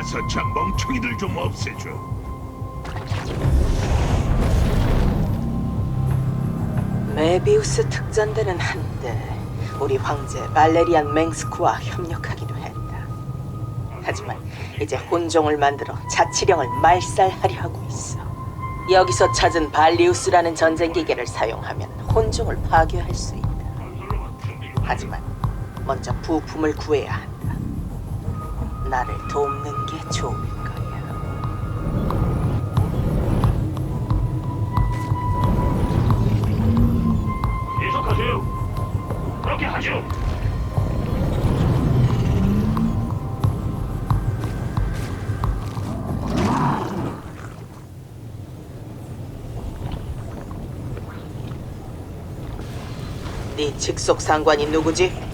가서 저 멍청이들 좀 없애줘. 메비우스 특전대는 한때 우리 황제 발레리안 맹스크와 협력하기도 했다. 하지만 이제 혼종을 만들어 자치령을 말살하려 하고 있어. 여기서 찾은 발리우스라는 전쟁 기계를 사용하면 혼종을 파괴할 수 있다. 하지만 먼저 부품을 구해야 한다. 나를 돕는 게 좋을 거야. 계속하세요. 그렇게 하죠. 네 직속 상관이 누구지?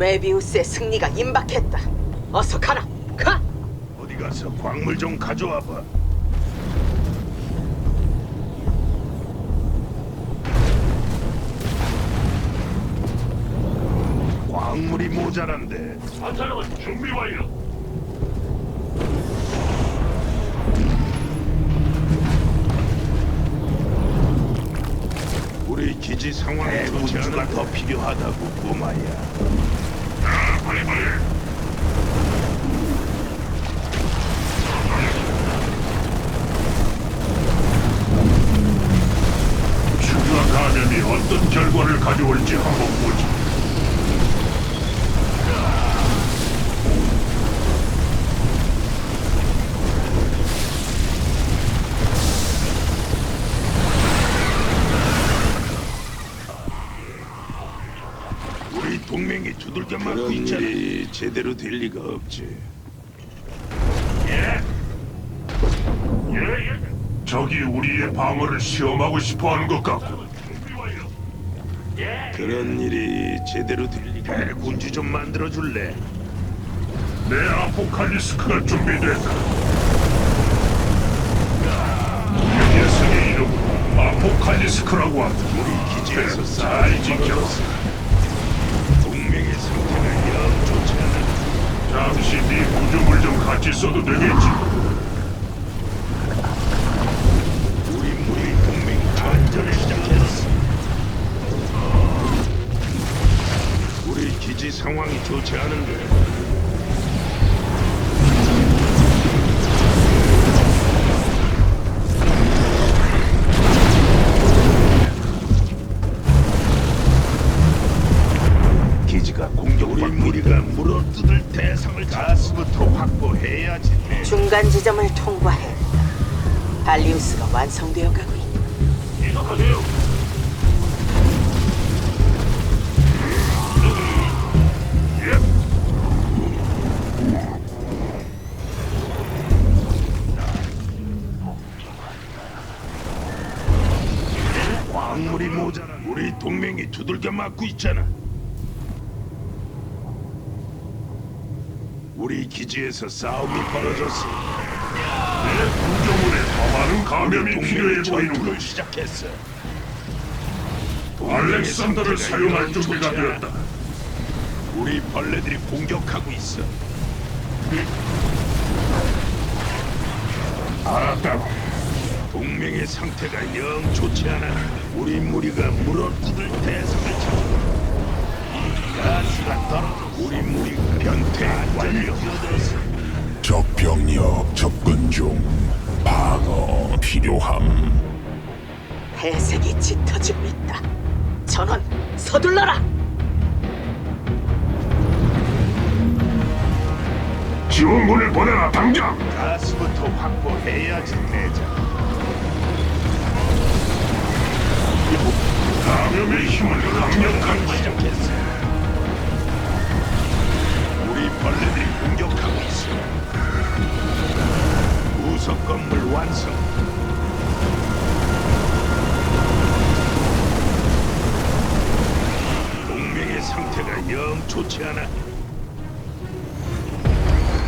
메비우스의 승리가 임박했다. 어서 가라. 가. 어디 가서 광물 좀 가져와 봐. 광물이 모자란데 안살러가 준비 완료. 우주가 더 필요하다고 꼬마야. 감염이 어떤 결과를 가져올지 한번 보자. 두들겨 맞고 있잖아. 일이 제대로 될 리가 없지. 예. 예, 예. 적이 우리의 방어를 시험하고 싶어하는 것 같고. 준비 완료. 예. 그런 일이 제대로 될 리가. 군주 좀 만들어 줄래? 내 아포칼리스크가 준비됐다. 이 녀석의 이름 아포칼리스크라고 한다. 우리 기지에서 잘잘 지켜. 상태가 영 좋지 않아. 잠시 네 구조물 좀 같이 써도 되겠지. 우리 우리 동맹이 전전을 시작했어. 우리 기지 상황이 좋지 않은데. 완성되어 가고 있다. 계속하세요. 예. 광물이 모자란 우리 동맹이 두들겨 맞고 있잖아. 우리 기지에서 싸움이 벌어졌어. 내 구조물에 더 많은 감염이 필요해 동맹이 보이는 전투를 거지. 시작했어. 알렉산더를 사용할 준비가 되었다. 우리 벌레들이 공격하고 있어. 알았다. 동맹의 상태가 영 좋지 않아. 우리 무리가 물어뜯을 대상을 이 가스가 떨어져 우리 무리가 변태 완료. 적 병력 접근 중 방어 필요함 회색이 짙어지고 있다. 전원 서둘러라. 지원군을 보내라 당장. 가스부터 확보해야지 대장. 감염의 힘을 강력한 시작했어. 벌레들이 공격하고 있어. 우석 건물 완성. 동맹의 상태가 영 좋지 않아.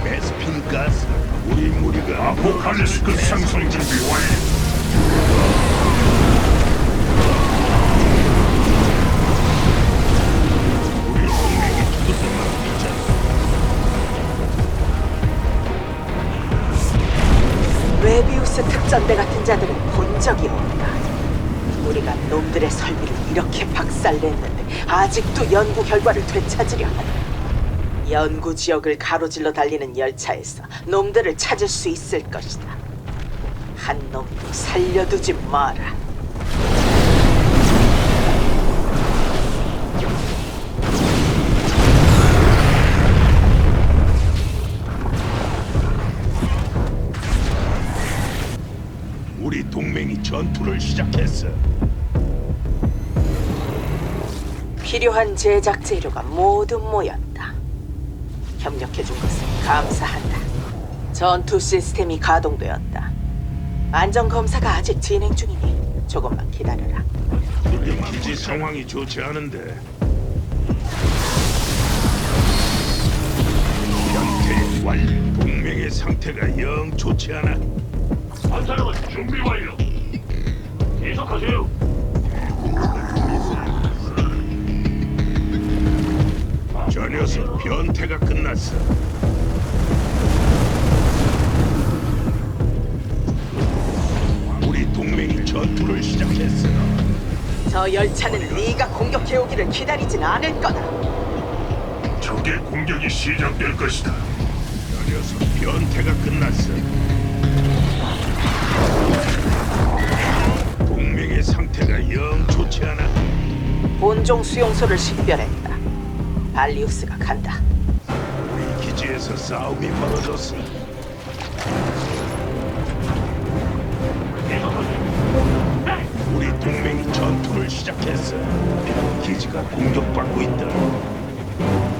베스핀 가스, 우리 무리가 아포칼리스크 상승 준비 완료. 특전대 같은 자들은 본 적이 없다. 우리가 놈들의 설비를 이렇게 박살냈는데 아직도 연구 결과를 되찾으려 한다. 연구 지역을 가로질러 달리는 열차에서 놈들을 찾을 수 있을 것이다. 한 놈도 살려두지 마라. 전투를 시작했어. 필요한 제작 재료가 모두 모였다. 협력해준 것을 감사한다. 전투 시스템이 가동되었다. 안전 검사가 아직 진행 중이니 조금만 기다려라. 우리 기지 상황이 좋지 않은데. 변태 완료. 동맹의 상태가 영 좋지 않아. 안타로운 준비 완료. 계속하세요. 저 녀석 변태가 끝났어. 우리 동맹이 전투를 시작했어. 저 열차는 네가 공격해 오기를 기다리진 않을 거다. 적의 공격이 시작될 것이다. 저 녀석 변태가 끝났어. 상태가 영 좋지 않아. 본종 수용소를 식별했다. 발리우스가 간다. 우리 기지에서 싸움이 벌어졌어. 우리 동맹이 전투를 시작했어. 기지가 공격받고 있다.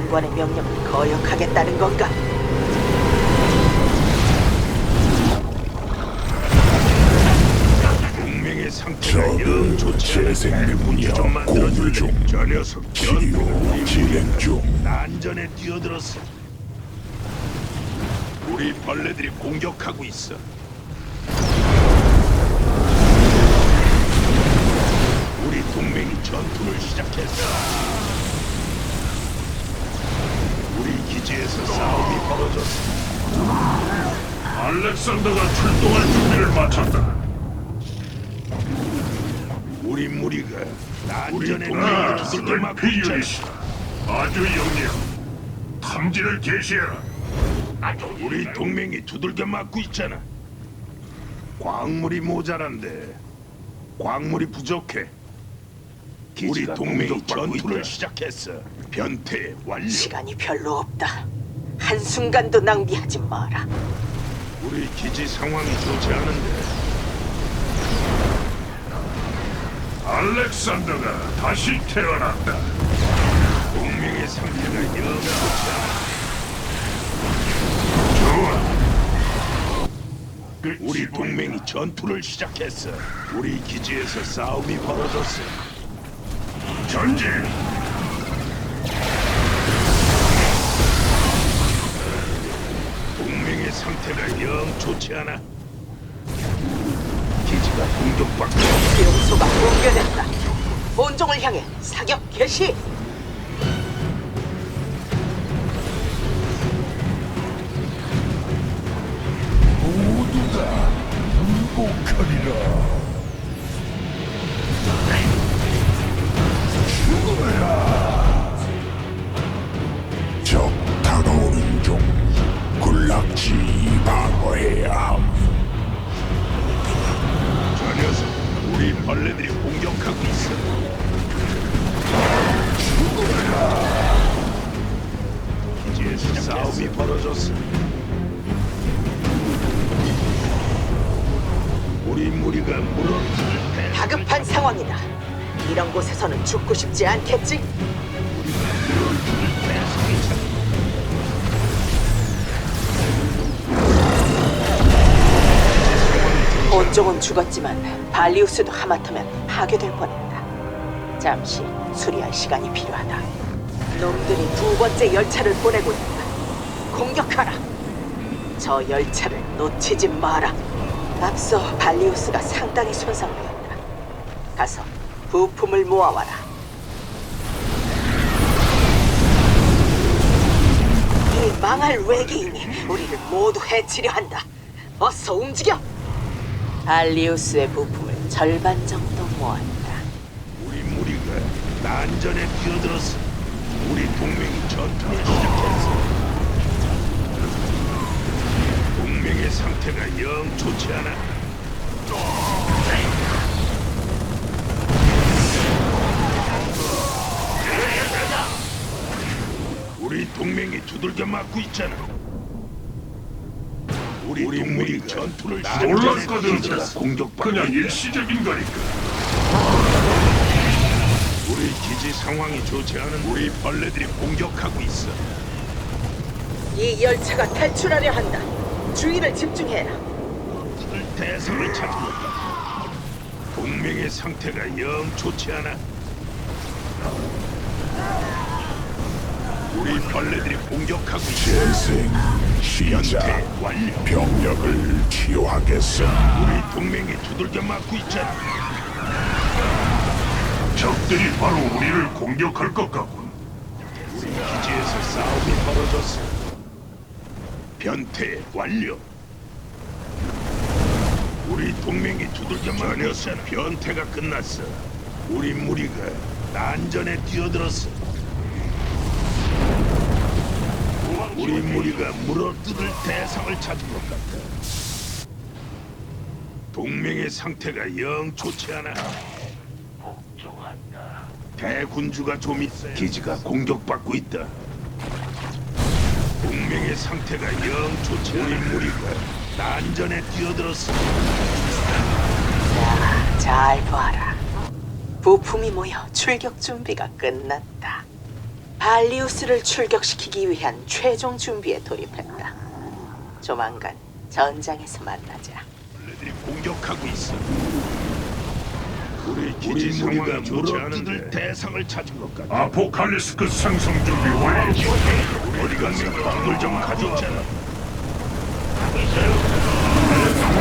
상관의 명령을 거역하겠다는 건가? 동맹의 상태가 좋지 않아. 재생 좀 공유 만들어줄래? 중 저 녀석 치료. 진행 중 난전에 뛰어들었어. 우리 벌레들이 공격하고 있어. 우리 동맹이 전투를 시작했어. 우리 기지에서 싸움이 벌어졌어. 알렉산더가 출동할 준비를 마쳤다. 우리 무리가 난전에 동맹이 두들겨 쓰을 맞고 있잖아. 필요이시다. 아주 영리하고 탐지를 개시해라. 우리 동맹이 두들겨 맞고 있잖아. 광물이 모자란데 광물이 부족해. 우리 동맹이 전투를 시작했어. 변태 완료. 시간이 별로 없다. 한순간도 낭비하지 마라. 우리 기지 상황이 좋지 않은데 알렉산더가 다시 태어났다. 동맹의 상태가 않아. 좋아. 우리 동맹이 전투를 시작했어. 우리 기지에서 싸움이 벌어졌어. 전진. 동맹의 상태가 영 좋지 않아. 기지가 공격받고 수용소가 붕괴됐다. 본종을 향해 사격 개시. 상황이다. 이런 곳에서는 죽고 싶지 않겠지? 본종은 죽었지만 발리우스도 하마터면 파괴될 뻔했다. 잠시 수리할 시간이 필요하다. 놈들이 두 번째 열차를 보내고 있다. 공격하라. 저 열차를 놓치지 마라. 앞서 발리우스가 상당히 손상되었다. 가서 부품을 모아와라. 이 망할 외계인이 우리를 모두 해치려 한다. 어서 움직여. 발리우스의 부품을 절반 정도 모았다. 우리 무리가 난전에 뛰어들었어. 우리 동맹이 전투를 시작했어. 동맹의 상태가 영 좋지 않아. 우리 동맹이 두들겨 맞고 있잖아. 우리, 동맹이 전투를 놀랐거든. 공격받고 그냥 있다. 일시적인 거니까. 우리 기지 상황이 좋지 않은 우리 벌레들이 공격하고 있어. 이 열차가 탈출하려 한다. 주의를 집중해라. 그 대상을 찾은 것다. 동맹의 상태가 영 좋지 않아. 우리 벌레들이 공격하고. 재생 시작 연태 완료. 병력을 치유하겠어 우리 동맹이 두들겨 맞고 있잖아. 적들이 바로 우리를 공격할 것 같군. 우리 기지에서 싸움이 벌어졌어. 변태 완료. 우리 동맹이 두들겨 맞고 있잖아. 변태가 끝났어. 우리 무리가 난전에 뛰어들었어. 우리 무리가 물어뜯을 대상을 찾은 것 같다. 동맹의 상태가 영 좋지 않아. 대군주가 좀 있어. 기지가 공격받고 있다. 동맹의 상태가 영 좋지 않아. 우리 무리가 난전에 뛰어들었어. 자, 잘 봐라. 부품이 모여 출격 준비가 끝났다. 발리우스를 출격시키기 위한 최종 준비에 돌입했다. 조만간 전장에서 만나자. 벌레들이 공격하고 있어. 우리 기지 상황이 좋지 않은데 대상을 찾은 것 같아. 아포칼리스크 상승 준비 완료. 어디 가서 방울 좀 가져오잖아.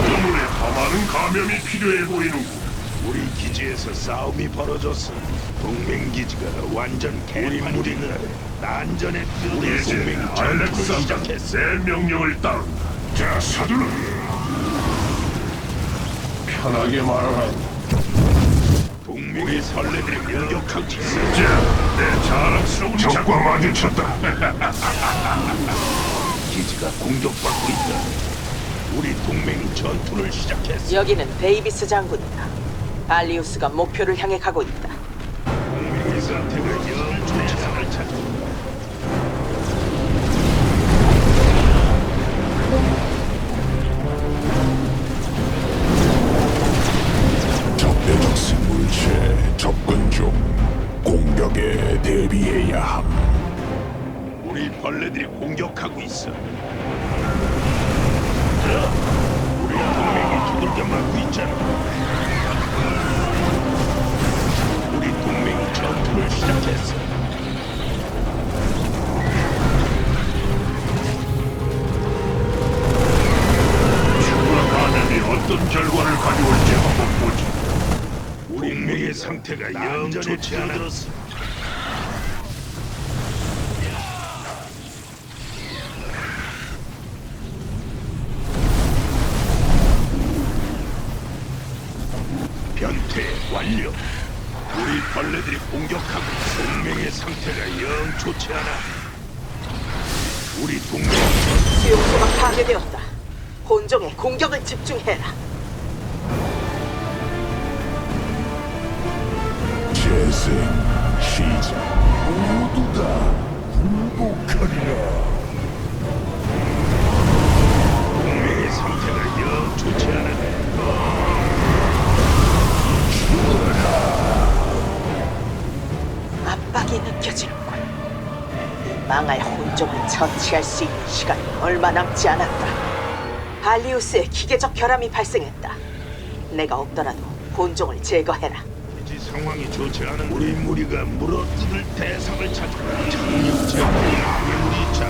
건물에 더 많은 감염이 필요해 보이는군. 우리 기지에서 싸움이 벌어졌어. 동맹 기지가 완전 개판이니까 난전에 뛰어든 이제 동맹이 전투를 알렉산더 시작했어. 내 명령을 따른다. 자, 서둘러. 편하게 말하라. 동맹의 설레들이 공격하고 있어. 자, 내 자랑스러운 적과 마주쳤다. 기지가 공격받고 있다. 우리 동맹이 전투를 시작했어. 여기는 데이비스 장군이다. 발리우스가 목표를 향해 가고 있다. 영. 적대적 생물체 접근 중 공격에 대비해야 함 우리 벌레들이 공격하고 있어. 자, 우리 동맹이 두들겨 맞고 있잖아. 전투를 시작했어. 추가 감염이 어떤 결과를 가져올지 한번 보자. 우리 동맹의 상태가 영 좋지. 변태 완료. 우리 벌레들이 공격하고. 동맹의 상태가 영 좋지 않아. 우리 동맹 수용소가 파괴되었다. 본종의 공격을 집중해라. 재생 시작 모두 다 굴복하리라 혼종을 처치할 수 있는 시간이 얼마 남지 않았다. 발리우스의 기계적 결함이 발생했다. 내가 없더라도 본종을 제거해라. 지 상황이 좋지 않은 우리 무리가 물어뜯을 대상을 찾고 착륙자 우리 자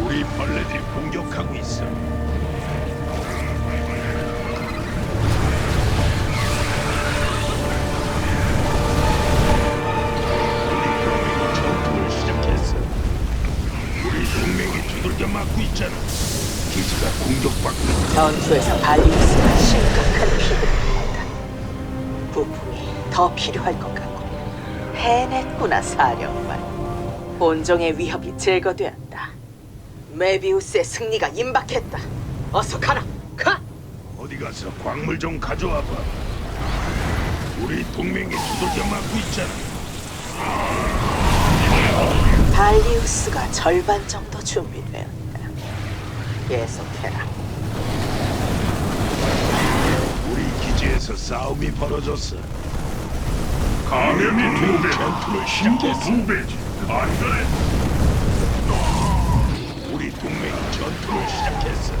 우리 벌레들이 공격하고 있어. 있잖아. 기지가 공격받고 있다. 전투에서 발리우스가 심각한 피해를 입었다. 부품이 더 필요할 것 같고 해냈구나 사령관. 본종의 위협이 제거되었다. 메비우스의 승리가 임박했다. 어서 가라. 가. 어디 가서 광물 좀 가져와 봐. 우리 동맹이 두들겨 맞고 있잖아. 발리우스가 절반 정도 준비되었다. 계속해라. 우리 기지에서 싸움이 벌어졌어. 감염이 두 배, 전투를 힘도 시작했어. 두 배지. 안전해. 우리 동맹이 전투를 시작했어.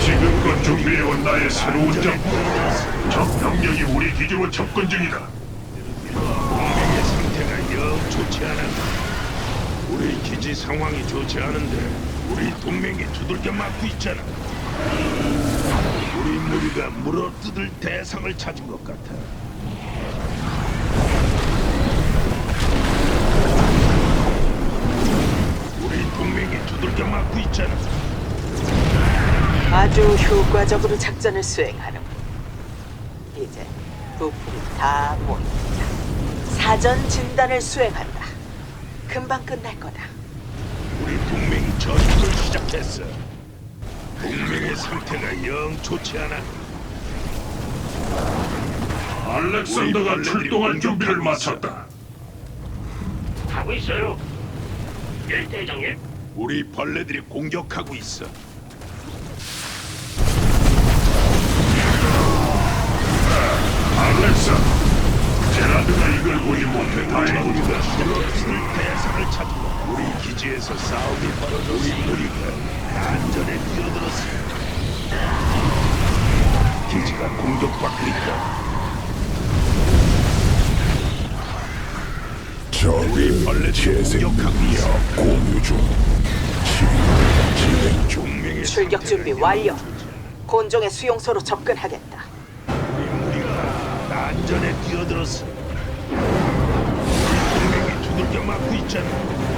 지금껏 준비해온 나의 새로운 작품. 적 병력이 우리 기지로 접근 중이다. 동맹의 상태가 영 좋지 않아. 우리 기지 상황이 좋지 않은데 우리 동맹이 두들겨 맞고 있잖아. 우리 무리가 물어뜯을 대상을 찾은 것 같아. 우리 동맹이 두들겨 맞고 있잖아. 아주 효과적으로 작전을 수행하는 이제 부품이 다 모인다. 사전 진단을 수행한다. 금방 끝날 거다. 우리 동맹이 전투를 시작했어. 동맹의 상태가 영 좋지 않아. 알렉산더가 출동할 준비를 마쳤다. 하고 있어요. 예, 대장님. 우리 벌레들이 공격하고 있어. 알렉산, 제라드가 이걸 보지 못해 다행이다. 대상을 찾고 우리 기지에서 싸움이 벌어져 우리 무리가 안전에 뛰어들었어. 기지가 공격받고 있다. 적의 재생 능력 공유 중 진행 중 출격 준비 완료. 곤종의 수용소로 접근하겠다. 우리 무리가 안전에 뛰어들었어. 우리 동맹이 두들겨 맞고 있잖아.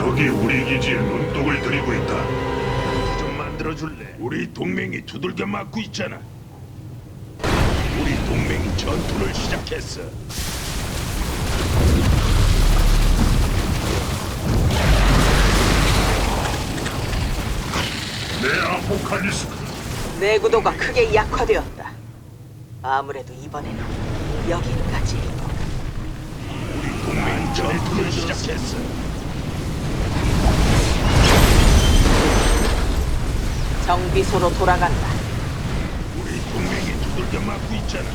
적이 우리 기지에 눈독을 들이고 있다. 좀 만들어 줄래? 우리 동맹이 두들겨 맞고 있잖아. 우리 동맹이 전투를 시작했어. 내 아포칼리스크 내구도가 크게 약화되었다. 아무래도 이번에는 여기까지. 우리 동맹이 전투를 시작했어. 정비소로 돌아간다. 우리 동맹이 두들겨 맞고 있잖아.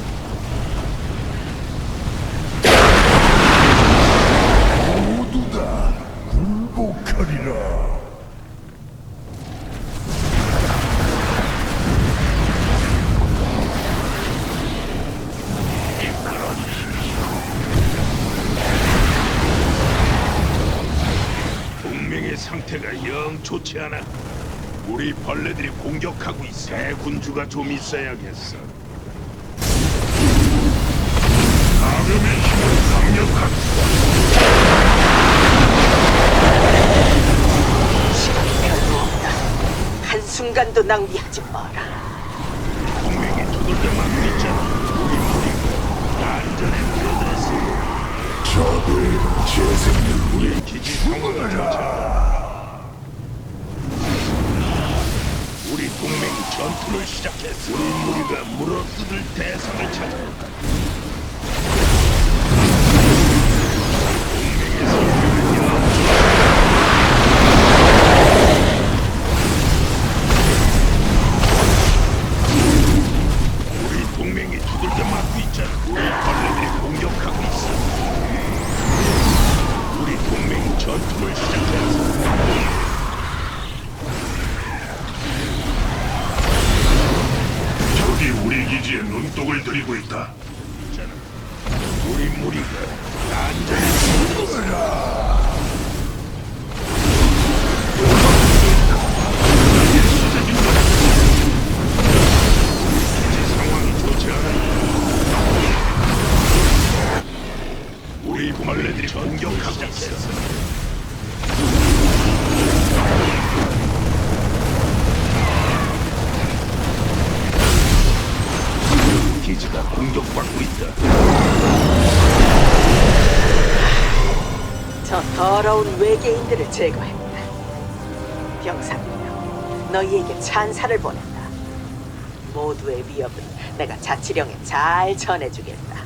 모두 다 굴복하리라 동맹의 상태가 영 좋지 않아. 우리 벌레들이 공격하고 있어. 대군주가 좀 있어야겠어. 어둠의 힘은 강력한 시간이 별로 없다. 한순간도 낭비하지 마라. 동맹이 두들겨 맞고 있잖아. 우리 무리가 안전에 들어들었어. 적의 재생을 위해 우리 기지 상황을 조사. 동맹이 전투를 시작했어. 우리 무리가 물어뜯을 대상을 찾아. 우리 동맹이 두들겨 맞고 있잖아. 우리 벌레들이 공격하고 있어. 우리 전투를 시작했어. 눈독을 들이고 있다. 기지가 공격받고 있다. 저 더러운 외계인들을 제거했다. 병사들이여, 너희에게 찬사를 보낸다. 모두의 위협은 내가 자치령에 잘 전해주겠다.